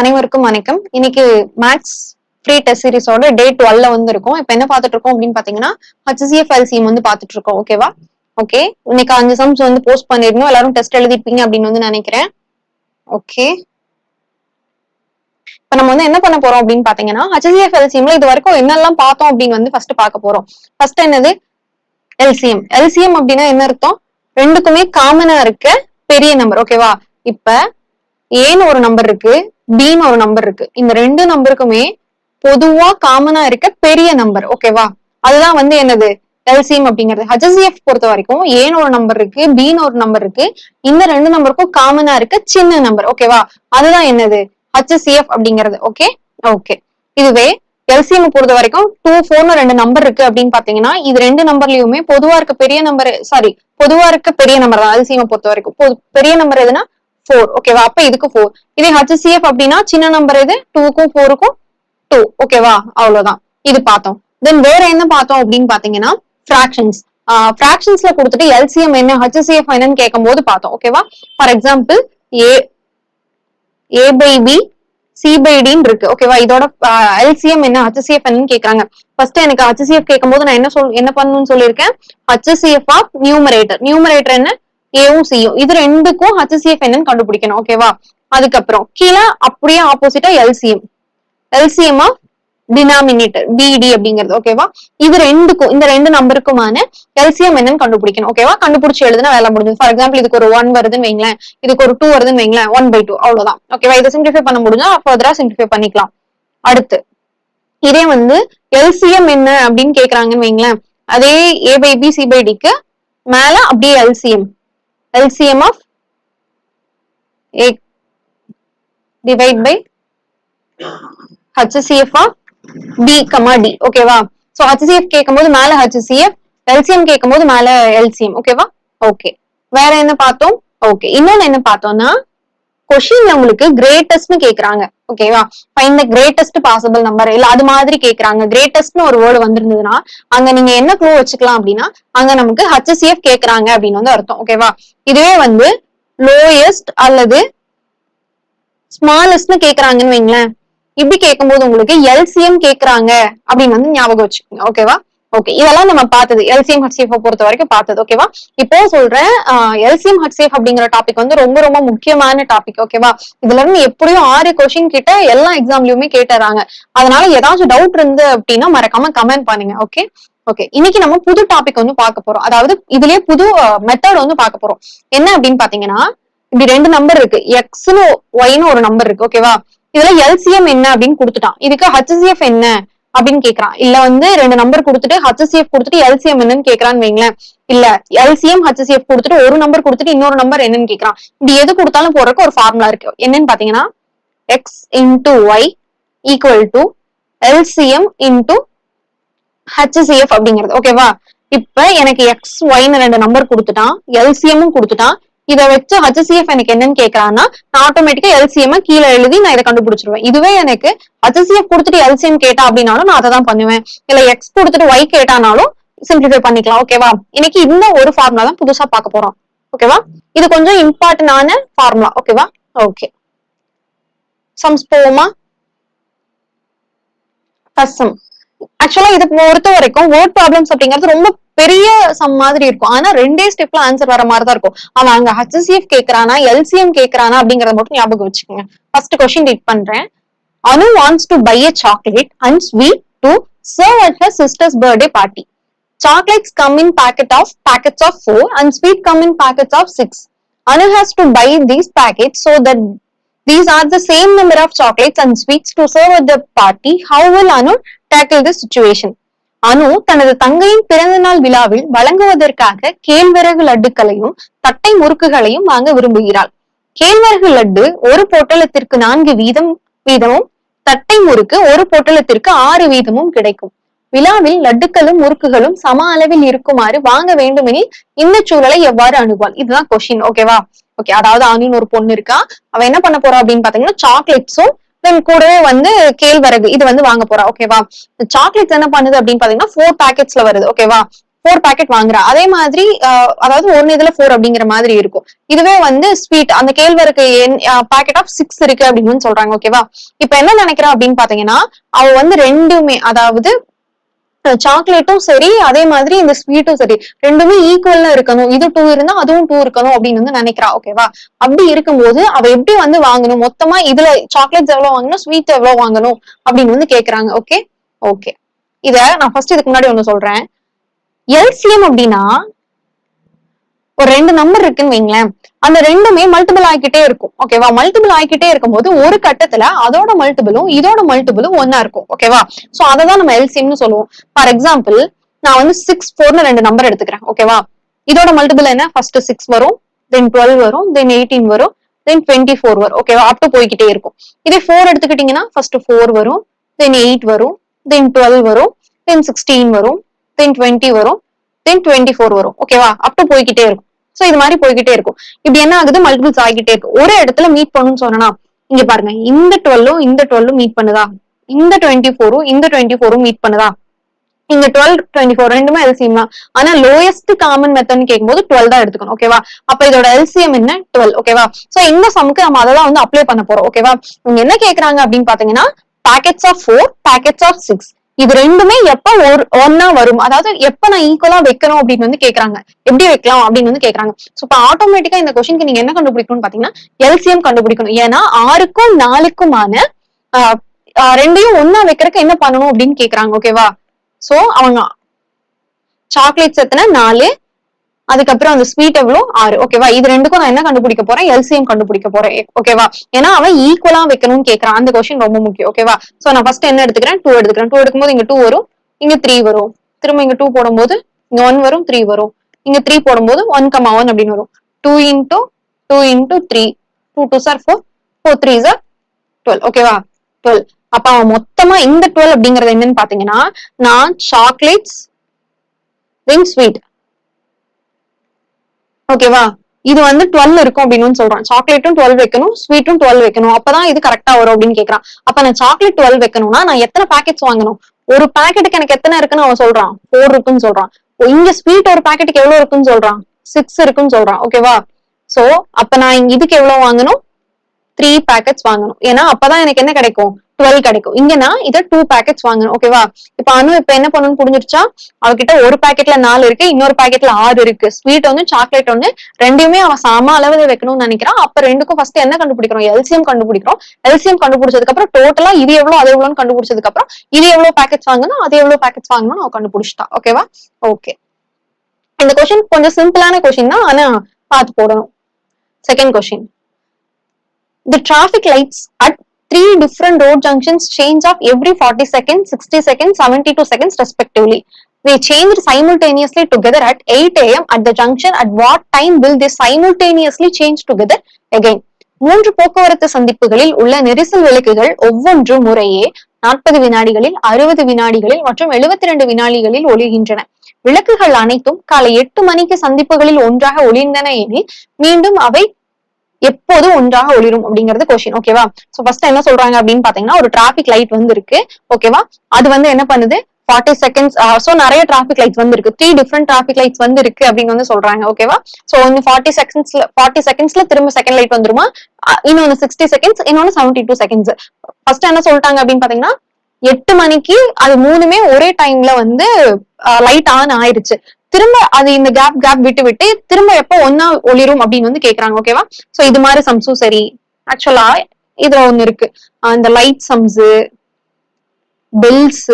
அனைவருக்கும் வணக்கம். இன்னைக்கு மேக்ஸ் ஃப்ரீ டெஸ்ட் சீரிஸோட டே டுவெல்ல வந்து இருக்கும் இப்ப என்ன பார்த்துட்டு இருக்கோம் அப்படின்னு பாத்தீங்கன்னா ஹச்சிசிஎஃப் எல்சிஎம் வந்து பார்த்துட்டு இருக்கோம். ஓகேவா ஓகே இன்னைக்கு அஞ்சு சம்ஸ் வந்து போஸ்ட் பண்ணிருந்தோம் எல்லாரும் டெஸ்ட் எழுதிருப்பீங்க அப்படின்னு வந்து நினைக்கிறேன். ஓகே இப்ப நம்ம வந்து என்ன பண்ண போறோம் அப்படின்னு பாத்தீங்கன்னா ஹச்சிசிஎஃப் எல்சிஎம்ல இது வரைக்கும் என்னெல்லாம் பார்த்தோம் அப்படின்னு வந்து ஃபர்ஸ்ட் பார்க்க போறோம். ஃபர்ஸ்ட் என்னது? எல்சிஎம் எல்சிஎம் அப்படின்னா என்ன அர்த்தம்? ரெண்டுக்குமே காமனா இருக்க பெரிய நம்பர் ஓகேவா இப்ப ஏன்னு ஒரு நம்பர் இருக்கு பின்னு ஒரு நம்பர் இருக்கு. இந்த ரெண்டு நம்பருக்குமே பொதுவா காமனா இருக்க பெரிய நம்பர் ஓகேவா அதுதான் வந்து என்னது? எல்சிஎம் அப்படிங்கிறது. ஹச்சிஎஃப் பொறுத்த வரைக்கும் ஏன்னு ஒரு நம்பர் இருக்கு பின்னு ஒரு நம்பர் இருக்கு. இந்த ரெண்டு நம்பருக்கும் காமனா இருக்க சின்ன நம்பர் ஓகேவா அதுதான் என்னது? ஹச்எஸ்சிஎஃப் அப்படிங்கிறது ஓகே ஓகே இதுவே எல்சிஎம் பொறுத்த வரைக்கும் டூ ஃபோர்னு ரெண்டு நம்பர் இருக்கு அப்படின்னு பாத்தீங்கன்னா இது ரெண்டு நம்பர்லயுமே பொதுவா இருக்க பெரிய நம்பர் சாரி பொதுவா இருக்க பெரிய நம்பர் தான் எல்சிஎம் பொறுத்த வரைக்கும். பொது- பெரிய நம்பர் எதுனா ஃபோர் ஓகேவா அப்ப இதுக்கு ஃபோர் இதே ஹச்சிஎஃப் அப்படின்னா சின்ன நம்பர் இது டூக்கும் ஃபோருக்கும் டூ ஓகேவா அவ்வளவுதான். இது பார்த்தோம். தென் வேற என்ன பார்த்தோம் அப்படின்னு பாத்தீங்கன்னா ஃபிராக்ஷன்ஸ் ஃபிராக்ஷன்ஸ்ல கொடுத்துட்டு எல்சிஎம் என்ன ஹச்சிஎஃப் என்னன்னு கேட்கும் போது பார்த்தோம் ஓகேவா for example A A by B C by டின்னு இருக்கு. ஓகேவா இதோட எல்சிஎம் என்ன ஹச்சிஎஃப் என்னன்னு கேக்குறாங்க ஃபர்ஸ்ட் எனக்கு ஹச்சிஎஃப் கேட்கும்போது நான் என்ன சொல் என்ன பண்ணணும்னு சொல்லியிருக்கேன்? ஹச்சிஎஃப் ஆஃப் நியூமரேட்டர் நியூமரேட்டர் என்ன? ஏவும் சியும். இது ரெண்டுக்கும் ஹச்சிஎஃப் என்னன்னு கண்டுபிடிக்கணும். ஓகேவா அதுக்கப்புறம் கீழே அப்படியே ஆப்போசிட்டா எல்சிஎம் எல்சிஎம் ஆஃப் டினாமினேட்டர் பிடி அப்படிங்கிறது. ஓகேவா இது ரெண்டுக்கும் இந்த ரெண்டு நம்பருக்குமான எல்சிஎம் என்னன்னு கண்டுபிடிக்கணும். ஓகேவா கண்டுபிடிச்சு எழுதுனா வேலை முடிஞ்சது. ஃபார் எக்ஸாம்பிள் இதுக்கு ஒரு ஒன் வருதுன்னு வைங்களேன். இதுக்கு ஒரு டூ வருதுன்னு வைங்களேன். ஒன் பை டூ அவ்வளவுதான். ஓகேவா இதை சிம்பிளிஃபை பண்ண முடிஞ்சா ஃபர்தரா சிம்பிளிஃபை பண்ணிக்கலாம். அடுத்து இதே வந்து எல்சிஎம் என்ன அப்படின்னு கேக்குறாங்கன்னு வைங்களேன். அதே A by B C by டிக்கு மேல அப்படியே LCM LCM of A divide by HCF of B comma D ஓகேவா சோ HCF கேட்கும்போது மேல HCF LCM கேட்கும்போது மேல LCM ஓகேவா ஓகே வேற என்ன பார்த்தோம்? ஓகே இன்னொன்னு என்ன பார்த்தோம்னா கொஷின்ல உங்களுக்கு கிரேட்டஸ்ட்னு கேக்குறாங்க. ஓகேவா fine the greatest possible number இல்ல அது மாதிரி கேக்குறாங்க. கிரேட்டஸ்ட்னு ஒரு வேர்டு வந்திருந்ததுன்னா அங்க நீங்க என்ன க்ளூ வச்சுக்கலாம் அப்படின்னா அங்க நமக்கு HCF கேக்குறாங்க அப்படின்னு வந்து அர்த்தம். ஓகேவா இதுவே வந்து லோயஸ்ட் அல்லது ஸ்மாலஸ்ட்னு கேக்குறாங்கன்னு வைங்களேன். இப்படி கேட்கும்போது உங்களுக்கு எல்சிஎம் கேக்குறாங்க அப்படின்னு வந்து ஞாபகம் வச்சுக்கோங்க. ஓகேவா ஓகே இதெல்லாம் நம்ம பார்த்தது. எல்சிஎம் ஹெச்சிஎஃப் பொறுத்த வரைக்கும் பார்த்தது ஓகேவா இப்போ சொல்றேன் எல்சிஎம் ஹட்சேஃப் அப்படிங்கிற டாபிக் வந்து ரொம்ப ரொம்ப முக்கியமான டாபிக் ஓகேவா இதுல இருந்து எப்படியும் ஆறு கொஸ்டின் கிட்ட எல்லா எக்ஸாம்லயுமே கேட்டுறாங்க. அதனால ஏதாச்சும் டவுட் இருந்து அப்படின்னா மறக்காம கமெண்ட் பண்ணுங்க ஓகே ஓகே இன்னைக்கு நம்ம புது டாபிக் வந்து பார்க்க போறோம். அதாவது இதுலயே புது மெத்தட் வந்து பார்க்க போறோம். என்ன அப்படின்னு பாத்தீங்கன்னா இப்படி ரெண்டு நம்பர் இருக்கு. எக்ஸ்னு ஒய்னு ஒரு நம்பர் இருக்கு ஓகேவா இதுல எல்சிஎம் என்ன அப்படின்னு கொடுத்துட்டான். இதுக்கு ஹச்சிஎஃப் என்ன? அப்படின்னு கேக்குறான். இல்ல வந்து ரெண்டு நம்பர் கொடுத்துட்டு ஹச்சிஎஃப் கொடுத்துட்டு எல்சிஎம் என்னன்னு கேக்குறான்னு வைங்களேன். இல்ல எல்சிஎம் ஹச்சிஎஃப் கொடுத்துட்டு ஒரு நம்பர் கொடுத்துட்டு இன்னொரு நம்பர் என்னன்னு கேக்குறான். இப்படி எது கொடுத்தாலும் போறதுக்கு ஒரு ஃபார்முலா இருக்கு. என்னன்னு பாத்தீங்கன்னா X into Y equal to LCM into HCF அப்படிங்கிறது. ஓகேவா இப்ப எனக்கு எக்ஸ் ஒய்னு ரெண்டு நம்பர் கொடுத்துட்டான். எல்சிஎம்மும் கொடுத்துட்டான். இதை வச்சு ஹச்சிஎஃப் எனக்கு என்னன்னு கேக்குறான்னா நான் ஆட்டோமேட்டிக்கா எல்சிஎம் கீழே எழுதி நான் இதை கண்டுபிடிச்சிருவேன். இதுவே எனக்கு ஹச்சிஎஃப் கொடுத்துட்டு எல்சிஎம் கேட்டா அப்படின்னாலும் நான் அதை தான் பண்ணுவேன். இல்ல எக்ஸ் கொடுத்துட்டு ஒய் கேட்டானாலும் சிம்பிளிஃபை பண்ணிக்கலாம். ஓகேவா இன்னைக்கு இந்த ஒரு ஃபார்முலா தான் புதுசா பார்க்க போறோம். ஓகேவா இது கொஞ்சம் இம்பார்ட்டன்டான ஃபார்முலா ஓகேவா ஓகே சம்ஸ் போவோமா? ஃபர்ஸ்ட் ஆக்சுவலா இதை பொறுத்த வரைக்கும் வேர்ட் ப்ராப்ளம்ஸ் அப்படிங்கிறது ரொம்ப பெரிய சம் மாதிரி இருக்கும் ஆனா ரெண்டே ஸ்டெப்ல ஆன்சர் வர மாதிரி தான் இருக்கும் அவன் அங்க ஹெச்சிஎஃப் கேக்குறானா எல்சிஎம் கேக்குறானா அப்படிங்கறத மட்டும் ஞாபகம் வச்சுக்கோங்க ஃபர்ஸ்ட் கொஸ்டின் ரீட் பண்றேன் Anu wants to buy a chocolate and sweet to serve at her sister's birthday party chocolates come in packet of packets of four and sweet come in packets of six Anu has to buy these packet so that these are the same number of chocolates and sweets to serve at the party how will Anu tackle the situation Anu தனது தங்கையின் பிறந்தநாள் விழாவில் வழங்குவதற்காக கேழ்வரகு லட்டுக்களையும் தட்டை முறுக்குகளையும் வாங்க விரும்புகிறாள். கேழ்வரகு லட்டு ஒரு பொட்டலத்திற்கு நான்கு வீதம் வீதமும் தட்டை முறுக்கு ஒரு பொட்டலத்திற்கு ஆறு வீதமும் கிடைக்கும். விழாவில் லட்டுக்களும் முறுக்குகளும் சம அளவில் இருக்குமாறு வாங்க வேண்டுமெனில் இந்த சூழலை எவ்வாறு அணுகுவாள்? இதுதான் கொஸ்டின் ஓகேவா ஓகே அதாவது அனுன்னு ஒரு பொண்ணு இருக்கா? அவ என்ன பண்ண போறா அப்படின்னு பாத்தீங்கன்னா சாக்லேட்ஸும் தென் கூடவே வந்து கேழ்வரகு. இது வந்து வாங்க போறா. ஓகேவா சாக்லேட்ஸ் என்ன பண்ணுது அப்படின்னு பாத்தீங்கன்னா ஃபோர் பேக்கெட்ஸ்ல வருது. ஓகேவா ஃபோர் பேக்கெட் வாங்குறா. அதே மாதிரி ஆஹ், அதாவது ஒன்னு இதுல ஃபோர் அப்படிங்கிற மாதிரி இருக்கும். இதுவே வந்து ஸ்வீட் அந்த கேழ்வரகு பேக்கெட் ஆஃப் சிக்ஸ் இருக்கு அப்படின்னு சொல்றாங்க. ஓகேவா இப்ப என்ன நினைக்கிறா அப்படின்னு பாத்தீங்கன்னா அவ வந்து ரெண்டுமே அதாவது சாக்லேட்டும் சரி அதே மாதிரி இந்த ஸ்வீட்டும் சரி ரெண்டுமே ஈக்குவல்ல இருக்கணும். இது டூ இருந்தா அதுவும் டூ இருக்கணும் அப்படின்னு வந்து நினைக்கிறா ஓகேவா அப்படி இருக்கும்போது அவ எப்படி வந்து வாங்கணும்? மொத்தமா இதுல சாக்லேட்ஸ் எவ்வளவு வாங்கணும்? ஸ்வீட் எவ்வளவு வாங்கணும்? அப்படின்னு வந்து கேக்குறாங்க ஓகே ஓகே இத நான் ஃபர்ஸ்ட் இதுக்கு முன்னாடி ஒண்ணு சொல்றேன். எல்சிஎம் அப்படின்னா ஒரு ரெண்டு நம்பர் இருக்குன்னு வைங்களேன். அந்த ரெண்டுமே மல்டிபிள் ஆகிக்கிட்டே இருக்கும். ஓகேவா மல்டிபிள் ஆகிக்கிட்டே இருக்கும்போது ஒரு கட்டத்துல அதோட மல்டிபிளும் இதோட மல்டிபிளும் ஒன்னா இருக்கும். ஓகேவா சோ அதை தான் நம்ம எல்சிஎம்னு சொல்லுவோம். ஃபார் எக்ஸாம்பிள் நான் வந்து சிக்ஸ் ஃபோர்னு ரெண்டு நம்பர் எடுத்துக்கிறேன். ஓகேவா இதோட மல்டிபிள் என்ன? ஃபர்ஸ்ட் சிக்ஸ் வரும் தென் டுவெல் வரும் தென் எயிட்டீன் வரும் தென் டுவெண்ட்டி ஃபோர் வரும் ஓகேவா அப் டு போய்கிட்டே இருக்கும். இதே ஃபோர் எடுத்துக்கிட்டீங்கன்னா ஃபர்ஸ்ட் ஃபோர் வரும் தென் எயிட் வரும் தென் டுவெல் வரும் தென் சிக்ஸ்டீன் வரும் தென் டுவெண்ட்டி வரும் தென் டுவெண்ட்டி ஃபோர் வரும் ஓகேவா அப் டு போய்கிட்டே இருக்கும். சோ இது மாதிரி போய்கிட்டே இருக்கும். இப்படி என்ன ஆகுது? மல்டிபிள்ஸ் ஆகிட்டே இருக்கு. ஒரு இடத்துல மீட் பண்ணுன்னு சொன்னா இங்க பாருங்க இந்த டுவெல்லும் இந்த டுவெல்லும் மீட் பண்ணுதா? இந்த டுவெண்ட்டி ஃபோரும் இந்த டுவெண்ட்டி ஃபோரும் மீட் பண்ணுதா? இங்க டுவெல் டுவெண்ட்டி ஃபோர் ரெண்டுமே எல்சிஎம் தான். ஆனா லோயஸ்ட் காமன் மெத்தட்னு கேட்கும்போது டுவெல் தான் எடுத்துக்கணும் ஓகேவா அப்ப இதோட எல்சிஎம் என்ன? டுவெல் ஓகேவா சோ இந்த சமுக்கு நம்ம அதெல்லாம் வந்து அப்ளை பண்ண போறோம் ஓகேவா இவங்க என்ன கேக்குறாங்க அப்படின்னு பாத்தீங்கன்னா packets of four packets of six இது ரெண்டுமே எப்ப ஒரு ஒன்னா வரும்? அதாவது எப்ப நான் ஈக்குவலா வைக்கணும் அப்படின்னு வந்து கேக்குறாங்க. எப்படி வைக்கலாம் அப்படின்னு வந்து கேக்குறாங்க. சோ இப்ப ஆட்டோமேட்டிக்கா இந்த கொஸ்டினுக்கு நீங்க என்ன கண்டுபிடிக்கணும்னு பாத்தீங்கன்னா எல்சிஎம் கண்டுபிடிக்கணும். ஏன்னா ஆறுக்கும் நாலுக்குமான ரெண்டையும் ஒன்னா வைக்கிறதுக்கு என்ன பண்ணணும் அப்படின்னு கேக்குறாங்க ஓகேவா சோ அவங்க சாக்லேட்ஸ் எத்தனை? நாலு அதுக்கப்புறம் அந்த ஸ்வீட் எவ்வளோ? ஆறு. ஓகேவா இது ரெண்டுக்கும் நான் என்ன கண்டுபிடிக்க போறேன்? எல்சிஎம் கண்டுபிடிக்க போறேன். ஓகேவா ஏன்னா அவன் ஈக்குவலா வைக்கணும்னு கேக்குறான். அந்த கொஸ்டின் ரொம்ப முக்கியம். ஓகேவா சோ நான் ஃபர்ஸ்ட் என்ன எடுத்துக்கிறேன்? டூ எடுத்துக்கிறேன். டூ எடுக்கும்போது இங்க டூ வரும். இங்க த்ரீ வரும். திரும்ப இங்க டூ போடும்போது இங்க ஒன் வரும். த்ரீ வரும். இங்க த்ரீ போடும்போது ஒன் கமா ஒன் அப்படின்னு வரும். Two into two into three two two sir four four three sir twelve ஓகேவா டுவெல் அப்ப அவன் மொத்தமா இந்த டுவெல் அப்படிங்கறது என்னன்னு பாத்தீங்கன்னா நான் சாக்லேட்ஸ் தென் ஸ்வீட் ஓகேவா இது வந்து டுவெல் இருக்கும் அப்படின்னு சொல்றான். சாக்லேட்டும் டுவெல் வைக்கணும் ஸ்வீட்டும் டுவெல் வைக்கணும். அப்பதான் இது கரெக்டா வரும் அப்படின்னு கேக்குறான். அப்ப நான் சாக்லேட் டுவெல் வைக்கணும்னா நான் எத்தனை பாக்கெட்ஸ் வாங்கணும்? ஒரு பாக்கெட்டுக்கு எனக்கு எத்தனை இருக்குன்னு அவன் சொல்றான். ஃபோர் இருக்குன்னு சொல்றான். இங்க ஸ்வீட் ஒரு பாக்கெட்டுக்கு எவ்வளவு இருக்குன்னு சொல்றான்? சிக்ஸ் இருக்குன்னு சொல்றான். ஓகேவா சோ அப்ப நான் இதுக்கு எவ்வளவு வாங்கணும்? த்ரீ பேக்கெட்ஸ் வாங்கணும். ஏன்னா அப்பதான் எனக்கு என்ன கிடைக்கும்? டுவெல் கிடைக்கும். இங்க நான் இதை டூ பேக்கெட்ஸ் வாங்கணும் ஓகேவா இப்ப அனு இப்ப என்ன பண்ணணும்னு புரிஞ்சிருச்சா? அவகிட்ட ஒரு பேக்கெட்ல நாலு இருக்கு இன்னொரு பாக்கெட்ல ஆறு இருக்கு. ஸ்வீட் ஒன்னு சாக்லேட் ஒன்னு ரெண்டையுமே அவன் சம அளவுல வைக்கணும்னு நினைக்கிறான் அப்ப ரெண்டுக்கும் ஃபர்ஸ்ட் என்ன கண்டுபிடிக்கிறோம்? எல்சியம் கண்டுபிடிக்கிறோம். எல்சியம் கண்டுபிடிச்சதுக்கு அப்புறம் டோட்டலா இது எவ்வளவு அது எவ்வளவுன்னு கண்டுபிடிச்சதுக்கு அப்புறம் இது எவ்வளவு பேக்கெட்ஸ் வாங்கணும் அது எவ்வளவு பேக்கெட்ஸ் வாங்கணும் அவன் கண்டுபிடிச்சிட்டா ஓகேவா ஓகே இந்த கொஸ்டின் கொஞ்சம் சிம்பிளான கொஸ்டின் தான் ஆனா பார்த்து போடணும். Second question the traffic lights at three different road junctions change off every 40 seconds, 60 seconds, 72 seconds respectively. They changed simultaneously together at 8 a.m. at the junction. At what time will they simultaneously change together again? மூன்று போக்குவரத்து சந்திப்புகளில் உள்ள நெரிசல் விளக்குகள் ஒவ்வொன்று முறையே நாற்பது வினாடிகளில் அறுபது வினாடிகளில் மற்றும் எழுபத்தி ரெண்டு வினாடிகளில் ஒளிர்கின்றன விளக்குகள் அனைத்தும் காலை எட்டு மணிக்கு சந்திப்புகளில் ஒன்றாக ஒளிர்ந்தன எனில் மீண்டும் அவை எப்போது ஒன்றாக ஒளிரும் அப்படிங்கிறது கொஸ்டின் ஓகேவா சோ ஃபர்ஸ்ட் என்ன சொல்றாங்க அப்படின்னு பாத்தீங்கன்னா ஒரு டிராபிக் லைட் வந்து இருக்கு ஓகேவா அது வந்து என்ன பண்ணுது? ஃபார்ட்டி செகண்ட்ஸ் சோ நிறைய டிராபிக் லைட்ஸ் வந்து இருக்கு த்ரீ டிஃப்ரெண்ட் டிராபிக் லைட்ஸ் வந்து இருக்கு அப்படின்னு வந்து சொல்றாங்க ஓகேவா சோ இந்த ஃபார்ட்டி செகண்ட்ஸ்ல ஃபார்ட்டி செகண்ட்ஸ்ல திரும்ப செகண்ட் லைட் வந்துருமா? இன்னொன்னு சிக்ஸ்டி செகண்ட்ஸ் இன்னொன்னு செவன்டி டூ செகண்ட்ஸ் ஃபர்ஸ்ட் என்ன சொல்லிட்டாங்க அப்படின்னு பாத்தீங்கன்னா எட்டு மணிக்கு அது மூணுமே ஒரே டைம்ல வந்து லைட் ஆன் ஆயிருச்சு. திரும்ப அது இந்த கேப் கேப் விட்டு விட்டு திரும்ப எப்போ ஒன்னா ஒளிரும் அப்படின்னு வந்து கேக்குறாங்க ஓகேவா சோ இது மாதிரி சம்ஸும் சரி. ஆக்சுவலா இதுல ஒண்ணு இருக்கு. இந்த லைட் சம்ஸ் பெல்ஸ்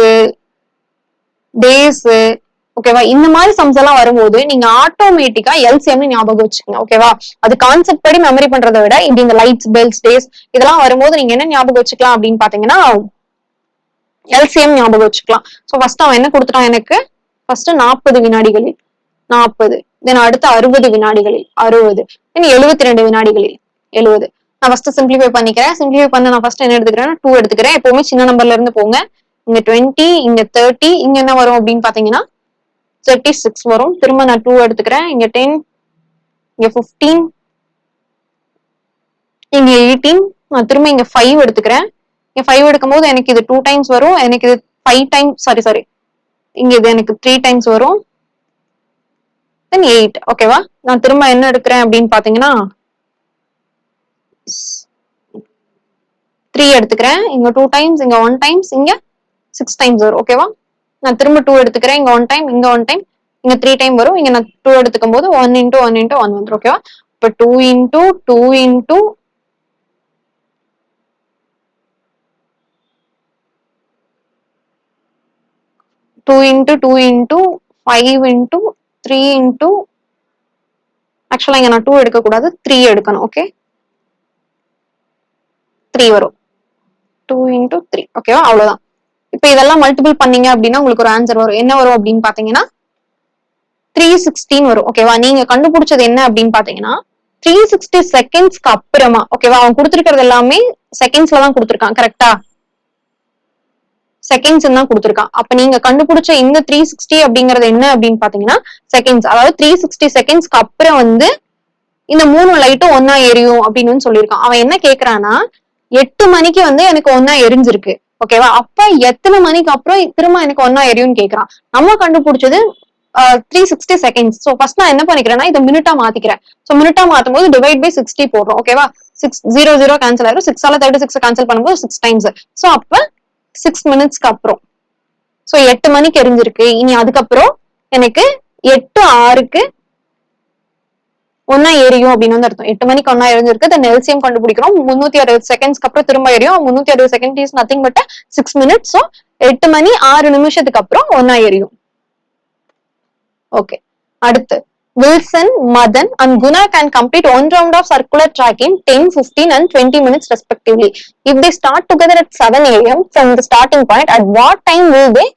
டேஸ் ஓகேவா இந்த மாதிரி சம்ஸ் எல்லாம் வரும்போது நீங்க ஆட்டோமேட்டிக்கா எல்சிஎம்னு ஞாபகம் வச்சுக்கோங்க ஓகேவா அது கான்செப்ட் படி மெமரி பண்றதை விட இப்படி இந்த லைட்ஸ் பெல்ஸ் டேஸ் இதெல்லாம் வரும்போது நீங்க என்ன ஞாபகம் வச்சுக்கலாம் அப்படின்னு பாத்தீங்கன்னா எல்சிஎம் ஞாபகம் வச்சுக்கலாம். சோ ஃபர்ஸ்ட் அவன் என்ன கொடுத்துட்டான் எனக்கு? ஃபர்ஸ்ட் நாற்பது வினாடிகளில். நாற்பது. தென் அடுத்து அறுபது வினாடிகளில். அறுபது. தென் எழுபத்தி ரெண்டு வினாடிகளில். எழுபது நான் ஃபர்ஸ்ட் சிம்பிளிஃபை பண்ணிக்கிறேன். சிம்பிளிஃபை பண்ண நான் ஃபர்ஸ்ட் என்ன எடுத்துக்கிறேன் டூ எடுத்துக்கிறேன். எப்பவுமே சின்ன நம்பர்ல இருந்து போங்க. இங்க டுவெண்ட்டி இங்க தேர்ட்டி இங்க என்ன வரும் அப்படின்னு பாத்தீங்கன்னா தேர்ட்டி சிக்ஸ் வரும். திரும்ப நான் டூ எடுத்துக்கிறேன். இங்க டென் இங்க பிப்டீன் இங்க எயிட்டீன் நான் திரும்ப இங்க ஃபைவ் எடுத்துக்கிறேன். இங்க ஃபைவ் எடுக்கும் போது எனக்கு இது டூ டைம்ஸ் வரும். எனக்கு இது ஃபைவ் டைம் சாரி சாரி இங்க இது எனக்கு த்ரீ டைம்ஸ் வரும். தென் எயிட் ஓகேவா நான் திரும்ப என்ன எடுக்கிறேன் அப்படின்னு பாத்தீங்கன்னா த்ரீ எடுத்துக்கிறேன். இங்க டூ டைம்ஸ் இங்க ஒன் டைம்ஸ் இங்க சிக்ஸ் டைம்ஸ் வரும். ஓகேவா நான் திரும்ப டூ எடுத்துக்கிறேன். இங்க ஒன் டைம் இங்க ஒன் டைம் இங்க த்ரீ டைம் வரும். இங்க நான் டூ எடுத்துக்கும் போது one into one into one வந்துடும் ஓகேவா இப்போ two into two into two into two into five into three into ஆக்சுவலா இங்கே நான் டூ எடுக்க கூடாது த்ரீ எடுக்கணும் ஓகே த்ரீ வரும். டூ இன்டூ த்ரீ ஓகேவா அவ்வளோதான் இப்போ இதெல்லாம் மல்டிபிள் பண்ணீங்க அப்படின்னா உங்களுக்கு ஒரு ஆன்சர் வரும். என்ன வரும் அப்படின்னு பாத்தீங்கன்னா த்ரீ சிக்ஸ்டீன் வரும் ஓகேவா நீங்க கண்டுபிடிச்சது என்ன அப்படின்னு பாத்தீங்கன்னா த்ரீ சிக்ஸ்டி செகண்ட்ஸ்க்கு அப்புறமா ஓகேவா அவன் கொடுத்துருக்கிறது எல்லாமே செகண்ட்ஸ்ல தான் கொடுத்துருக்கான் கரெக்டா செகண்ட்ஸ் தான் கொடுத்துருக்கான். அப்ப நீங்க கண்டுபிடிச்ச இந்த த்ரீ சிக்ஸ்டி அப்படிங்கறது என்ன அப்படின்னு பாத்தீங்கன்னா செகண்ட்ஸ் அதாவது த்ரீ சிக்ஸ்டி செகண்ட்ஸ்க்கு அப்புறம் வந்து இந்த மூணு லைட்டும் ஒன்னா எரியும் அப்படின்னு வந்து சொல்லியிருக்கான். அவன் என்ன கேக்குறான்னா எட்டு மணிக்கு வந்து எனக்கு ஒன்னா எரிஞ்சிருக்கு. ஓகேவா அப்ப எத்தனை மணிக்கு அப்புறம் திரும்ப எனக்கு ஒன்னா எரியும்னு கேக்குறான். நம்ம கண்டுபிடிச்சது three sixty seconds so first நான் என்ன பண்ணிக்கிறேன்னா இதை மினிட்டா மாத்திக்கிறேன். ஸோ மினிட்டா மாத்தும் போது டிவைட் பை சிக்ஸ்டி போடுறோம். ஓகேவா சிக்ஸ் ஜீரோ ஜீரோ கேன்சல் ஆயிரும். சிக்ஸால தேர்ட்டி சிக்ஸ் கேன்சல் பண்ணும்போது சிக்ஸ் டைம்ஸ் ஸோ அப்ப சிக்ஸ் மினிட்ஸ்க்கு அப்புறம். ஸோ எட்டு மணிக்கு எரிஞ்சிருக்கு. இனி அதுக்கப்புறம் எனக்கு எட்டு ஆறுக்கு ஒன்னா எரியும் அப்படின்னு வந்து அர்த்தம். எட்டு மணிக்கு ஒன்னா எரிஞ்சிருக்கு. தென் எல்சிஎம் கண்டுபிடிக்கிறோம். முன்னூத்தி அறுபது செகண்ட்ஸ்க்கு அப்புறம் திரும்ப எரியும். முன்னூத்தி அறுபது second is nothing but six minutes so எட்டு மணி ஆறு நிமிஷத்துக்கு அப்புறம் ஒன்னா எரியும். ஓகே அடுத்து. Wilson, Madan, and Guna can complete one round of circular track in 10, 15, and 20 minutes respectively. If they start together at 7 a.m. from the starting point, at what time will they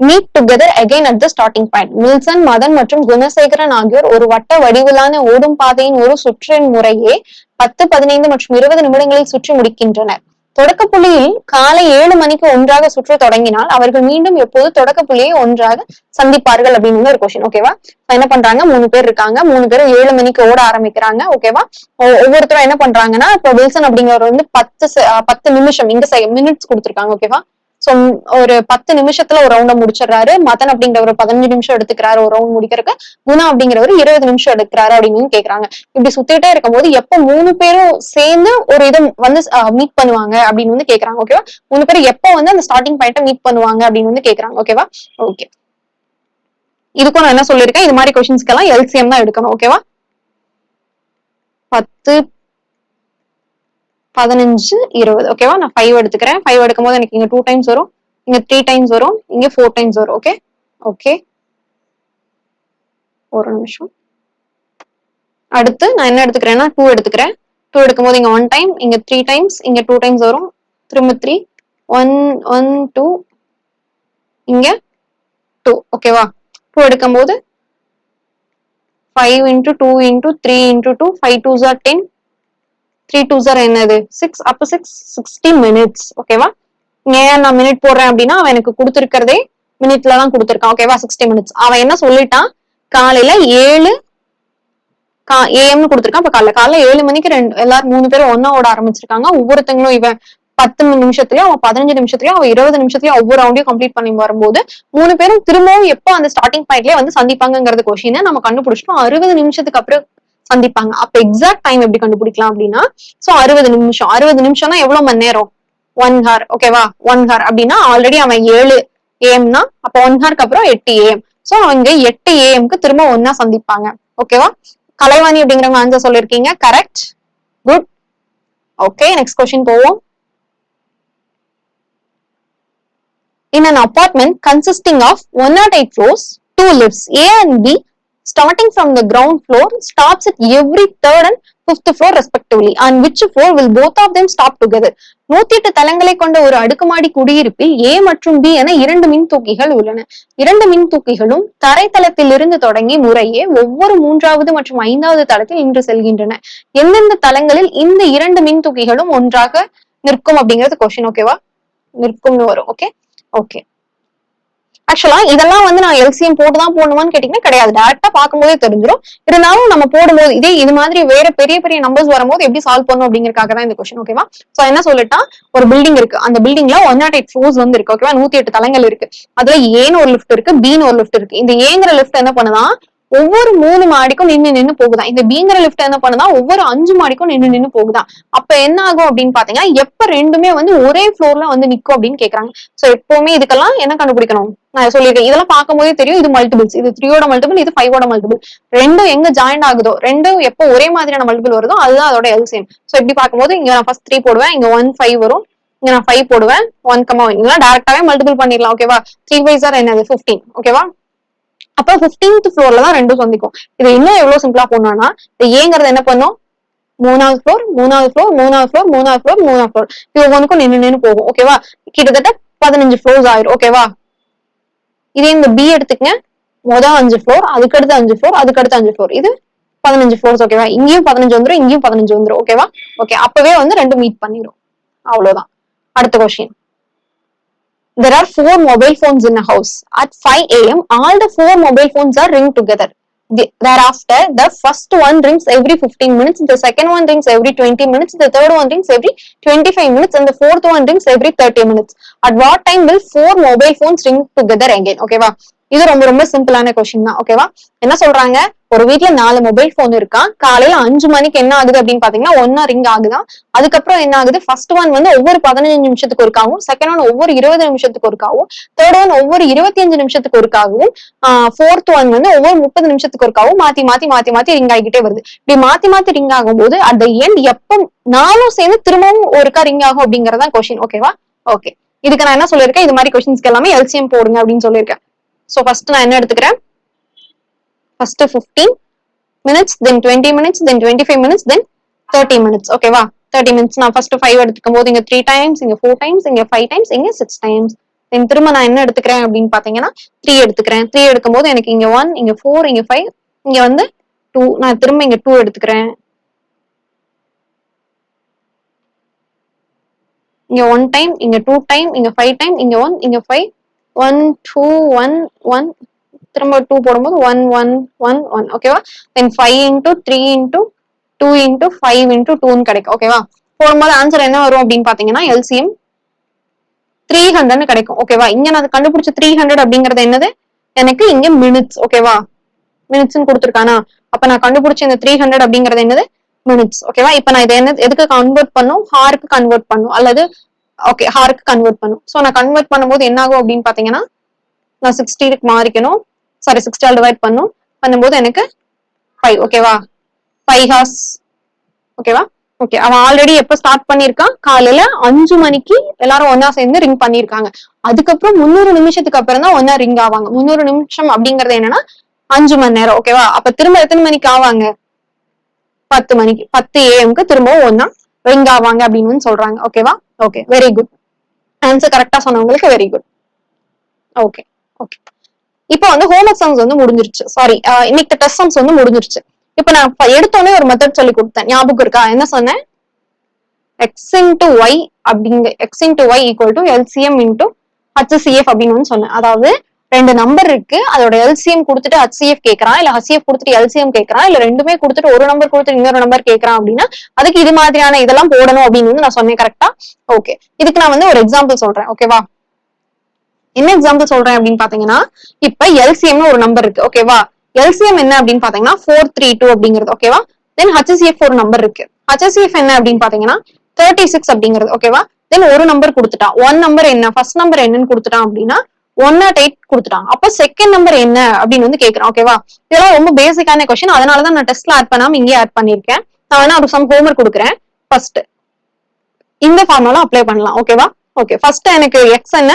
meet together again at the starting point? Wilson Madan மற்றும் குணசேகரன் ஆகியோர் ஒரு வட்ட வடிவிலான ஓடும் பாதையின் ஒரு சுற்றின் முறையே பத்து பதினைந்து மற்றும் இருபது நிமிடங்களில் சுற்றி முடிக்கின்றனர் தொடக்க புள்ளியில் காலை ஏழு மணிக்கு ஒன்றாக சுற்ற தொடங்கினால் அவர்கள் மீண்டும் எப்போது தொடக்க புள்ளியை ஒன்றாக சந்திப்பார்கள் அப்படின்னு ஒரு கொஸ்டின் ஓகேவா என்ன பண்றாங்க? மூணு பேர் இருக்காங்க. மூணு பேர் ஏழு மணிக்கு ஓட ஆரம்பிக்கிறாங்க. ஓகேவா ஒவ்வொருத்தரும் என்ன பண்றாங்கன்னா இப்போ வில்சன் அப்படிங்கிறவர் வந்து பத்து பத்து நிமிஷம் இங்க மினிட்ஸ் கொடுத்துருக்காங்க. ஓகேவா சோ ஒரு பத்து நிமிஷத்துல ஒரு ரவுண்ட முடிச்சிடுறாரு. மதன் அப்படிங்கிற ஒரு பதினஞ்சு நிமிஷம் எடுத்துக்கிறாரு ஒரு ரவுண்ட் முடிக்கிறதுக்கு. குணா அப்படிங்கிறவர் இருபது நிமிஷம் எடுக்கிறாரு அப்படின்னு கேக்குறாங்க. இப்படி சுத்திட்டே இருக்கும்போது எப்ப மூணு பேரும் சேர்ந்து ஒரு இதை வந்து மீட் பண்ணுவாங்க அப்படின்னு வந்து கேக்குறாங்க ஓகேவா மூணு பேரும் எப்ப வந்து அந்த ஸ்டார்டிங் பாயிண்ட்டை மீட் பண்ணுவாங்க அப்படின்னு வந்து கேக்குறாங்க ஓகேவா ஓகே இதுக்கும் நான் என்ன சொல்லியிருக்கேன்? இது மாதிரி கொஸ்டின்ஸ்க்கெல்லாம் எல்சிஎம் தான் எடுக்கணும் ஓகேவா பத்து பதினஞ்சு இருபது. ஓகேவா நான் ஃபைவ் எடுத்துக்கிறேன். ஃபைவ் எடுக்கும் போது எனக்கு இங்க டூ டைம்ஸ் வரும். இங்க த்ரீ டைம்ஸ் வரும். இங்க ஃபோர் டைம்ஸ் வரும். ஓகே ஓகே ஒரு நிமிஷம். அடுத்து நான் என்ன எடுத்துக்கிறேன்னா டூ எடுத்துக்கிறேன். டூ எடுக்கும்போது இங்க ஒன் டைம் இங்க த்ரீ டைம்ஸ் இங்க டூ டைம்ஸ் வரும். திரும்ப த்ரீ ஒன் ஒன் டூ இங்க டூ ஓகேவா டூ எடுக்கும்போது five into two into three into two five two jar ten three two ஜார் என்னது? சிக்ஸ் அப்போ சிக்ஸ் சிக்ஸ்டி மினிட்ஸ் ஓகேவா ஏன் நான் மினிட் போடுறேன் அப்படின்னா அவன் எனக்கு கொடுத்துருக்கிறதே மினிட்ல தான் கொடுத்துருக்கான் ஓகேவா சிக்ஸ்டி மினிட்ஸ் அவன் என்ன சொல்லிட்டான்? காலையில ஏழு கா ஏஎம்னு கொடுத்துருக்கான். அப்ப காலைல காலைல ஏழு மணிக்கு ரெண்டு எல்லாரும் மூணு பேரும் ஒன்னா ஓட ஆரம்பிச்சிருக்காங்க. ஒவ்வொருத்தங்களும் இவன் பத்து நிமிஷத்துலயும் அவன் பதினஞ்சு நிமிஷத்துலயும் அவன் இருபது நிமிஷத்துலயும் ஒவ்வொரு ரவுண்டையும் கம்ப்ளீட் பண்ணி வரும்போது மூணு பேரும் திரும்பவும் எப்போ அந்த ஸ்டார்டிங் பாயிண்ட்லயே வந்து சந்திப்பாங்கிறது கொஸ்டின் நம்ம கண்டுபிடிச்சிட்டோம். அறுபது நிமிஷத்துக்கு அப்புறம் சந்திப்பாங்க. அப்ப எக்ஸாக்ட் டைம் எப்படி கண்டுபிடிக்கலாம் அப்படின்னா சோ அறுபது நிமிஷம். அறுபது நிமிஷம்னா எவ்வளவு மணி நேரம்? ஒன் ஹார் ஓகேவா ஒன் ஹார் அப்படின்னா ஆல்ரெடி அவன் ஏழு ஏஎம்னா அப்ப ஒன் ஹார்க்கு அப்புறம் எட்டு ஏஎம் சோ அவங்க எட்டு ஏஎம்க்கு திரும்ப ஒன்னா சந்திப்பாங்க. ஓகேவா கலைவாணி அப்படிங்கிறவங்க ஆன்சர் சொல்லிருக்கீங்க correct good okay next question போவோம். In an apartment consisting of 108 floors, two lifts A and B, starting from the ground floor, stops at every third and fifth floor respectively and which floor will both of them stop together நூத்தி எட்டு தளங்களை கொண்ட ஒரு அடுக்குமாடி குடியிருப்பில் ஏ மற்றும் B என இரண்டு மின் தூக்கிகள் உள்ளன. இரண்டு மின் தூக்கிகளும் தரைத்தளத்திலிருந்து தொடங்கி முறையே ஒவ்வொரு மூன்றாவது மற்றும் ஐந்தாவது தளத்தில் இன்று செல்கின்றன. எந்தெந்த தளங்களில் இந்த இரண்டு மின் தூக்கிகளும் ஒன்றாக நிற்கும் அப்படிங்கிறது கொஸ்டின் ஓகேவா நிற்கும்னு வரும் ஓகே ஓகே ஆக்சுவலா இதெல்லாம் வந்து நான் எல்சிஎம் போட்டு தான் போடணுமான்னு கேட்டீங்கன்னா கிடையாது. டேரக்டா பார்க்கும்போதே தெரிஞ்சிடும் இருந்தாலும் நம்ம போடும்போது இதே இது மாதிரி வேற பெரிய பெரிய நம்பர்ஸ் வரும்போது எப்படி சால்வ் பண்ணும் அப்படிங்கறதுக்காக தான் இந்த கொஸ்டின் ஓகேவா சோ என்ன சொல்லிட்டா? ஒரு பில்டிங் இருக்கு. அந்த பில்டிங்ல ஒன் நாட் எயிட் ஃபோர்ஸ் வந்து இருக்கு ஓகேவா நூத்தி எட்டு தலங்கள் இருக்கு. அதுல ஏன்னு ஒரு லிஃப்ட் இருக்கு பின்னு ஒரு லிஃப்ட் இருக்கு. இந்த ஏங்கிற லிஃப்ட் என்ன பண்ணுதான் ஒவ்வொரு மூணு மாடிக்கும் நின்னு நின்னு போகுதான் இந்த பீங்கர லிஃப்ட் என்ன பண்ணுதா? ஒவ்வொரு அஞ்சு மாடிக்கும் நின்னு நின்னு போகுதான் அப்ப என்ன ஆகும் அப்படின்னு பாத்தீங்கன்னா எப்ப ரெண்டுமே வந்து ஒரே ஃப்ளோர்ல வந்து நிக்கும் அப்படின்னு கேக்குறாங்க. சோ எப்பவுமே இதுக்கெல்லாம் என்ன கண்டுபிடிக்கணும்? நான் சொல்லியிருக்கேன். இதெல்லாம் பார்க்கும்போதே தெரியும். இது மல்டிபிள்ஸ் இது த்ரீயோட மல்டிபிள் இது ஃபைவோட மல்டிபிள் ரெண்டும் எங்க ஜாயின் ஆகுதோ? ரெண்டும் எப்போ ஒரே மாதிரியான மல்டிபிள் வருதோ அதுதான் அதோட எல்சிஎம் சோ இப்படி பார்க்கும்போது இங்க நான் ஃபர்ஸ்ட் த்ரீ போடுவேன். இங்க ஒன் ஃபைவ் வரும். இங்க நான் ஃபைவ் போடுவேன். ஒன் கமா இதெல்லாம் டேரக்டாவே மல்டிபிள் பண்ணிடலாம். ஓகேவா த்ரீ ஃபைவ் சார் என்னது? ஃபிஃப்டீன் ஓகேவா அப்ப பிப்டீன்த் ஃப்ளோர்ல தான் ரெண்டும் சந்திக்கும். இது இன்னும் எவ்வளவு சிம்பிளா போனோம்னா இது ஏங்கிறது என்ன பண்ணும்? மூணாவது ஃப்ளோர் மூணாவது ஃப்ளோர் மூணாவது ஃப்ளோர் மூணாவது ஃப்ளோர் மூணாவது ஃப்ளோர் இது ஒவ்வொன்றுக்கும் நின்று நின்று போகும். ஓகேவா கிட்டத்தட்ட பதினஞ்சு ஃப்ளோர்ஸ் ஆயிரும். ஓகேவா இதே இந்த பி எடுத்துக்கங்க. மொதல் அஞ்சு ஃப்ளோர் அதுக்கடுத்து அஞ்சு ஃப்ளோர் அதுக்கடுத்து அஞ்சு ஃப்ளோர் இது பதினஞ்சு ஃப்ளோர்ஸ் ஓகேவா இங்கேயும் பதினஞ்சு வந்துடும் இங்கேயும் பதினஞ்சு வந்துடும் ஓகேவா ஓகே அப்பவே வந்து ரெண்டும் மீட் பண்ணிடும் அவ்வளவுதான். அடுத்த question there are four mobile phones in a house. At 5 a.m., all the four mobile phones are ringed together. The, thereafter, the first one rings every 15 minutes, the second one rings every 20 minutes, the third one rings every 25 minutes, and the fourth one rings every 30 minutes. At what time will four mobile phones ring together again? Okay, wow. இது ரொம்ப ரொம்ப சிம்பிளான question தான் ஓகேவா என்ன சொல்றாங்க? ஒரு வீட்ல நாலு மொபைல் போன் இருக்கான் காலையில அஞ்சு மணிக்கு என்ன ஆகுது அப்படின்னு பாத்தீங்கன்னா ஒன்னா ரிங் ஆகுதான் அதுக்கப்புறம் என்ன ஆகுது? ஃபர்ஸ்ட் ஒன் வந்து ஒவ்வொரு பதினஞ்சு நிமிஷத்துக்கு ஒருக்காவும் செகண்ட் ஒன் ஒவ்வொரு இருபது நிமிஷத்துக்கு ஒருக்காவும் தேர்ட் ஒன் ஒவ்வொரு இருபத்தி அஞ்சு நிமிஷத்துக்கு ஒருக்காகவும் ஃபோர்த் ஒன் வந்து ஒவ்வொரு முப்பது நிமிஷத்துக்கு ஒருக்காவும் மாத்தி மாத்தி மாத்தி மாத்தி ரிங் ஆகிக்கிட்டே வருது. இப்படி மாத்தி மாத்தி ரிங் ஆகும்போது அட் த எண்ட் எப்போ நாலும் சேர்ந்து திரும்பவும் ஒருக்கா ரிங் ஆகும் அப்படிங்கறதான் கொஸ்டின் ஓகேவா ஓகே இதுக்கு நான் என்ன சொல்லியிருக்கேன்? இது மாதிரி கொஸ்டின்ஸ்க்கு எல்லாமே எல்சிஎம் போடுங்க அப்படின்னு சொல்லியிருக்கேன். ஸோ ஃபர்ஸ்ட் நான் என்ன எடுத்துக்கிறேன்? First 15 minutes then twenty minutes then twenty five minutes then thirty minutes ஓகேவா தேர்ட்டி மினிட்ஸ் நான் ஃபர்ஸ்ட் ஃபைவ் எடுத்துக்கும் போது இங்க த்ரீ டைம்ஸ் இங்க ஃபோர் டைம்ஸ் இங்க ஃபைவ் டைம்ஸ் இங்க சிக்ஸ் டைம்ஸ் தென் திரும்ப நான் என்ன எடுத்துக்கிறேன் அப்படின்னு பாத்தீங்கன்னா த்ரீ எடுத்துக்கிறேன். த்ரீ எடுக்கும் போது எனக்கு இங்க ஒன் இங்க ஃபோர் இங்க ஃபைவ் இங்க வந்து டூ நான் திரும்ப இங்க டூ எடுத்துக்கிறேன். இங்க ஒன் டைம் இங்க டூ டைம் இங்க ஃபைவ் டைம் இங்க ஒன் இங்க five one two one one திரும்ப டூ போடும்போது ஒன் ஒன் ஒன் ஒன் ஓகேவா then five into three into two into five into டூன்னு கிடைக்கும். ஓகேவா போடும்போது ஆன்சர் என்ன வரும் அப்படின்னு பாத்தீங்கன்னா எல்சிஎம் த்ரீ ஹண்ட்ரட்னு கிடைக்கும். ஓகேவா இங்க நான் கண்டுபிடிச்ச த்ரீ ஹண்ட்ரட் அப்படிங்கறது என்னது? எனக்கு இங்க மினிட்ஸ் ஓகேவா மினிட்ஸ் கொடுத்துருக்கானா? அப்ப நான் கண்டுபிடிச்ச இந்த த்ரீ ஹண்ட்ரட் அப்படிங்கறது என்னது? மினிட்ஸ் ஓகேவா இப்ப நான் இதை என்ன எதுக்கு கன்வெர்ட் பண்ணும்? ஹாருக்கு கன்வெர்ட் பண்ணும். அல்லது ஓகே ஹாருக்கு கன்வெர்ட் பண்ணும். ஸோ நான் கன்வெர்ட் பண்ணும்போது என்ன ஆகும் அப்படின்னு பாத்தீங்கன்னா நான் சிக்ஸ்டீக்கு மாறிக்கணும். சாரி சிக்ஸ்டால் டிவைட் பண்ணும். பண்ணும்போது எனக்கு ஃபைவ் ஓகேவா ஃபைவ் ஹார்ஸ் ஓகேவா ஓகே அவன் ஆல்ரெடி எப்ப ஸ்டார்ட் பண்ணிருக்கான் காலையில அஞ்சு மணிக்கு எல்லாரும் ஒன்னா சேர்ந்து ரிங் பண்ணிருக்காங்க அதுக்கப்புறம் முந்நூறு நிமிஷத்துக்கு அப்புறம் தான் ஒன்னா ரிங் ஆவாங்க. முந்நூறு நிமிஷம் அப்படிங்கறது என்னன்னா அஞ்சு மணி நேரம் ஓகேவா அப்ப திரும்ப எத்தனை மணிக்கு ஆவாங்க? பத்து மணிக்கு பத்து ஏஎம்க்கு திரும்பவும் ஒன்னா ரிங் ஆவாங்க அப்படின்னு சொல்றாங்க ஓகேவா ஓகே வெரி குட் ஆன்சர் கரெக்டா சொன்னவங்களுக்கு வெரி குட் ஓகே ஓகே இப்போ வந்து ஹோம்ஒர்க் சம்ஸ் வந்து முடிஞ்சிருச்சு. சாரி இன்னைக்கு டெஸ்ட் சம்ஸ் வந்து முடிஞ்சிருச்சு. இப்போ நான் எடுத்தோடனே ஒரு மெத்தட் சொல்லி கொடுத்தேன். ஞாபகம் இருக்கா? என்ன சொன்னேன்? எக்ஸ் இன்டு ஒய் அப்படிங்க x into y equal to LCM into HCF அப்படின்னு வந்து சொன்னேன். அதாவது ரெண்டு நம்பர் இருக்கு. அதோட எல்சிஎம் கொடுத்துட்டு ஹச்சிஎஃப் கேக்குறான். இல்ல ஹச்சிஎஃப் கொடுத்துட்டு எல்சிஎம் கேக்குறான். இல்ல ரெண்டுமே கொடுத்துட்டு ஒரு நம்பர் கொடுத்துட்டு இன்னொரு நம்பர் கேக்குறான் அப்படின்னா அதுக்கு இது மாதிரியான இதெல்லாம் போடணும் அப்படின்னு வந்து நான் சொன்னேன் கரெக்டா ஓகே இதுக்கு நான் வந்து ஒரு எக்ஸாம்பிள் சொல்றேன். ஓகேவா என்ன எக்ஸாம்பிள் சொல்றேன் அப்படின்னு பாத்தீங்கன்னா இப்ப எல்சிஎம்னு ஒரு நம்பர் இருக்கு. ஓகேவா எல்சிஎம் என்ன அப்படின்னு பாத்தீங்கன்னா ஃபோர் த்ரீ டூ அப்படிங்கிறது. ஓகேவா தென் ஹச்சிஎஃப் ஒரு நம்பர் இருக்கு. ஹச்சிஎஃப் என்ன அப்படின்னு பாத்தீங்கன்னா தேர்ட்டி சிக்ஸ் அப்படிங்கிறது. ஓகேவா தென் ஒரு நம்பர் கொடுத்துட்டான். ஒன் நம்பர் என்ன? ஃபர்ஸ்ட் நம்பர் என்னன்னு கொடுத்துட்டான் அப்படின்னா ஒன் நாட் எயிட் கொடுத்துட்டான் அப்போ செகண்ட் நம்பர் என்ன அப்படின்னு வந்து கேக்குறான் ஓகேவா இதெல்லாம் ரொம்ப பேசிக்கான கொஸ்டின் அதனாலதான் நான் டெஸ்ட்ல ஆட் பண்ணாம இங்கே ஆட் பண்ணிருக்கேன் நான் வேணா ஒரு சம் ஹோம்ஒர்க் கொடுக்குறேன். ஃபர்ஸ்ட் இந்த ஃபார்முலா அப்ளை பண்ணலாம் ஓகேவா ஓகே ஃபர்ஸ்ட் எனக்கு எக்ஸ் என்ன?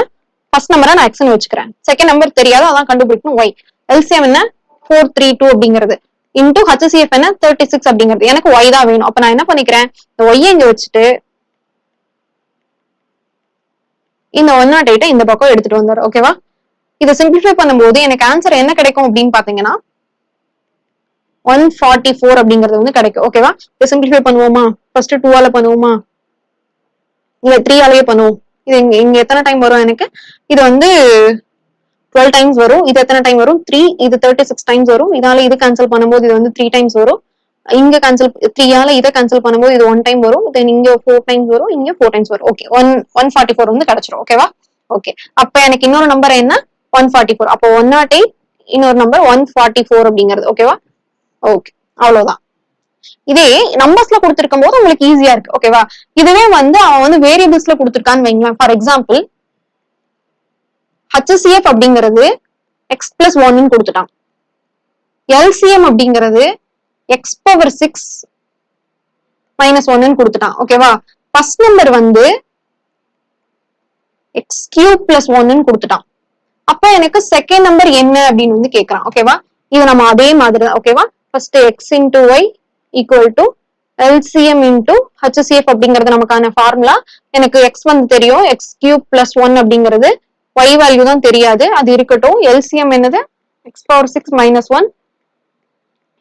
ஃபர்ஸ்ட் நம்பரை நான் எக்ஸ்னு வச்சுக்கிறேன். செகண்ட் நம்பர் தெரியாது அதான் கண்டுபிடிக்கணும். ஒய் எல்சிஎம் என்ன? ஃபோர் த்ரீ டூ அப்படிங்கிறது. இன்டூ ஹச்சிஎஃப் என்ன? தேர்ட்டி சிக்ஸ் அப்படிங்கிறது. எனக்கு ஒய் தான் வேணும். அப்ப நான் என்ன பண்ணிக்கிறேன்? இந்த ஒய்யை இங்க வச்சுட்டு இந்த ஒன் நாட் எயிட்டை இந்த பக்கம் எடுத்துட்டு வந்தார் ஓகேவா இதை சிம்பிளிஃபை பண்ணும்போது எனக்கு ஆன்சர் என்ன கிடைக்கும் அப்படின்னு பாத்தீங்கன்னா ஒன் ஃபார்ட்டி ஃபோர் அப்படிங்கிறது வந்து கிடைக்கும் ஓகேவா இதை சிம்பிளிஃபை பண்ணுவோமா? ஃபர்ஸ்ட் டூவால பண்ணுவோமா? இல்ல த்ரீயாலேயே பண்ணுவோம். இது இங்க இங்க எத்தனை டைம் வரும் எனக்கு? இது வந்து டுவெல் டைம்ஸ் வரும் இது எத்தனை டைம் வரும்? த்ரீ இது தேர்ட்டி சிக்ஸ் டைம்ஸ் வரும். இதனால இது கேன்சல் பண்ணும்போது இது வந்து த்ரீ டைம்ஸ் வரும். இங்க கன்சல் த்ரீயால இதை கன்சல் பண்ணும்போது இது ஒன் டைம் வரும் தென் இங்க ஃபோர் டைம்ஸ் வரும் இங்க ஃபோர் டைம்ஸ் வரும். Okay one one forty four வந்து கிடைச்சிரும் ஓகேவா ஓகே அப்ப எனக்கு இன்னொரு நம்பர் என்ன? ஒன் ஃபார்ட்டி ஃபோர் அப்போ ஒன் நாட் எயிட் இன்னொரு நம்பர் ஒன் ஃபார்ட்டி ஃபோர் அப்படிங்கிறது ஓகேவா ஓகே அவ்வளவுதான். இதே நம்பர்ஸ்ல கொடுத்துருக்கும் போது உங்களுக்கு ஈஸியா இருக்கு ஓகேவா இதுவே வந்து அவன் வந்து வேரியபிள்ஸ்ல கொடுத்துருக்கான்னு வைங்களேன். ஃபார் எக்ஸாம்பிள் ஹச்எஸ்சிஎஃப் அப்படிங்கிறது எக்ஸ் பிளஸ் ஒன்னு கொடுத்துட்டான். எல்சிஎம் அப்படிங்கிறது எக்ஸ் பவர் சிக்ஸ் மைனஸ் ஒன்னு கொடுத்துட்டான். ஓகேவா ஃபர்ஸ்ட் நம்பர் வந்து எக்ஸ் கியூப் பிளஸ் ஒன்னு கொடுத்துட்டான். அப்ப எனக்கு செகண்ட் நம்பர் என்ன அப்படின்னு வந்து கேக்குறான். ஓகேவா இது நம்ம அதே மாதிரி தான். ஓகேவா first x into y equal to LCM into HCF அப்படிங்கிறது நமக்கான ஃபார்முலா எனக்கு எக்ஸ் வந்து தெரியும். எக்ஸ் கியூப் பிளஸ் ஒன் அப்படிங்கிறது ஒய் வேல்யூ தான் தெரியாது. அது இருக்கட்டும். எல்சிஎம் என்னது? X power six minus one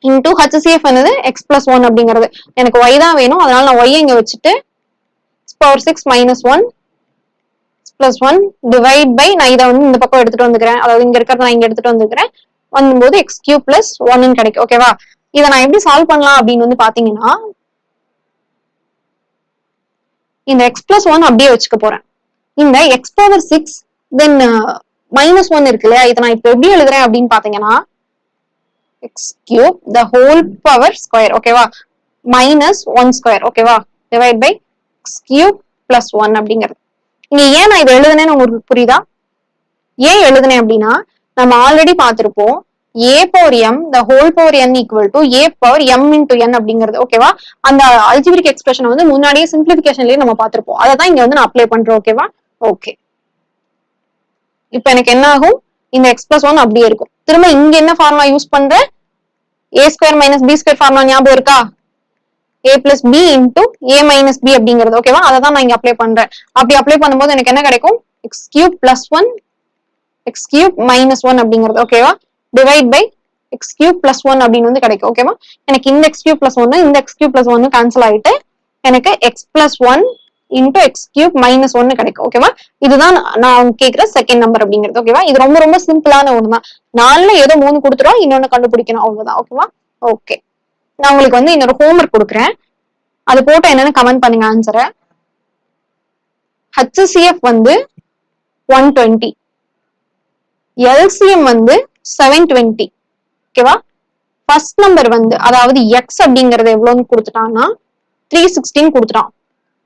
into HCF என்னது? எக்ஸ் பிளஸ் ஒன் அப்படிங்கிறது. எனக்கு ஒய் தான் வேணும். அதனால நான் ஒய் இங்க வச்சுட்டு power six minus one plus one divide by நான் இதை வந்து இந்த பக்கம் எடுத்துட்டு வந்துக்கிறேன். அதாவது இங்க இருக்கிறத நான் இங்க எடுத்துட்டு வந்துக்கிறேன். வந்தபோது எக்ஸ் கியூ பிளஸ் ஒன்னு கிடைக்கும். ஓகேவா இதை நான் எப்படி சால்வ் பண்ணலாம் அப்படின்னு வந்து பாத்தீங்கன்னா இந்த எக்ஸ் பிளஸ் ஒன் அப்படியே வச்சுக்க போறேன். இந்த x power six then minus one இருக்கு இல்லையா? இதை நான் இப்ப எப்படி எழுதுறேன் அப்படின்னு பாத்தீங்கன்னா x cube the whole power square ஓகேவா மைனஸ் ஒன் ஸ்கொயர் ஓகேவா divide by x cube plus one அப்படிங்கிறது. இங்க ஏன் நான் இதை எழுதுனேன்னு உங்களுக்கு புரியுதா? ஏன் எழுதுனேன் அப்படின்னா நம்ம ஆல்ரெடி பார்த்திருப்போம் a power m the whole power n equal to a power m into n அப்படிங்கிறது. ஓகேவா அந்த அல்ஜிபிரிக் எக்ஸ்பிரஷன் வந்து முன்னாடியே சிம்பிளிபிகேஷன்லயே நம்ம பார்த்திருப்போம். அதை தான் இங்க வந்து நான் அப்ளை பண்றேன் ஓகேவா ஓகே இப்போ எனக்கு என்ன ஆகும்? இந்த எக்ஸ் பிளஸ் ஒன் அப்படியே இருக்கும். திரும்ப இங்க என்ன ஃபார்முலா யூஸ் பண்ற? A square minus b square formula ஞாபகம் இருக்கா? A plus b into a minus b அப்படிங்கிறது ஓகேவா அதை தான் நான் இங்க அப்ளை பண்றேன். அப்படி அப்ளை பண்ணும்போது எனக்கு என்ன கிடைக்கும்? X cube plus one x cube minus one அப்படிங்கிறது ஓகேவா divide by x cube plus one அப்படின்னு வந்து கிடைக்கும் ஓகேவா எனக்கு இந்த எக்ஸ் கியூப் பிளஸ் ஒன்னு இந்த எக்ஸ் கியூப் பிளஸ் ஒன்னு கேன்சல் ஆயிட்டு எனக்கு x plus one into x cube minus ஒன்னு கிடைக்கும் ஓகேவா இதுதான் நான் கேட்கிற செகண்ட் நம்பர் அப்படிங்கிறது ஓகேவா இது ரொம்ப ரொம்ப சிம்பிளான ஒன்று தான் நாலுல ஏதோ மூணு கொடுத்துரும் இன்னொன்னு கண்டுபிடிக்கணும் அவ்வளவுதான் ஓகேவா ஓகே நான் உங்களுக்கு வந்து இன்னொரு ஹோம்ஒர்க் கொடுக்குறேன். அது போட்டு என்னன்னு கமெண்ட் பண்ணுங்க ஆன்சரை ஹச்சிஎஃப் வந்து ஒன் டுவெண்ட்டி எல்சிஎம் வந்து செவன் டுவெண்ட்டி ஓகேவா ஃபர்ஸ்ட் நம்பர் வந்து அதாவது எக்ஸ் அப்படிங்கறது எவ்வளவுன்னு கொடுத்துட்டான்னா த்ரீ சிக்ஸ்டீன் கொடுத்துட்டான்.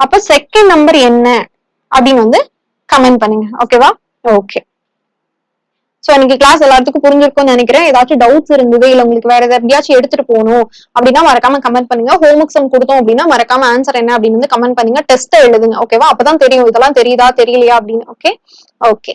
அப்ப செகண்ட் நம்பர் என்ன அப்படின்னு வந்து கமெண்ட் பண்ணுங்க. ஓகேவா ஓகே சோ இன்னைக்கு கிளாஸ் எல்லாத்துக்கும் புரிஞ்சிருக்கும்னு நினைக்கிறேன். ஏதாச்சும் டவுட்ஸ் இருந்தது இல்ல உங்களுக்கு வேற எதாவது எடுத்துட்டு போகணும் அப்படின்னா மறக்காம கமெண்ட் பண்ணுங்க. ஹோம்ஒர்க் சம் கொடுத்தோம் அப்படின்னா மறக்காம ஆன்சர் என்ன அப்படின்னு வந்து கமெண்ட் பண்ணுங்க. டெஸ்ட் எழுதுங்க. ஓகேவா அப்பதான் தெரியும். இதெல்லாம் தெரியுதா? தெரியலையா அப்படின்னு. Okay okay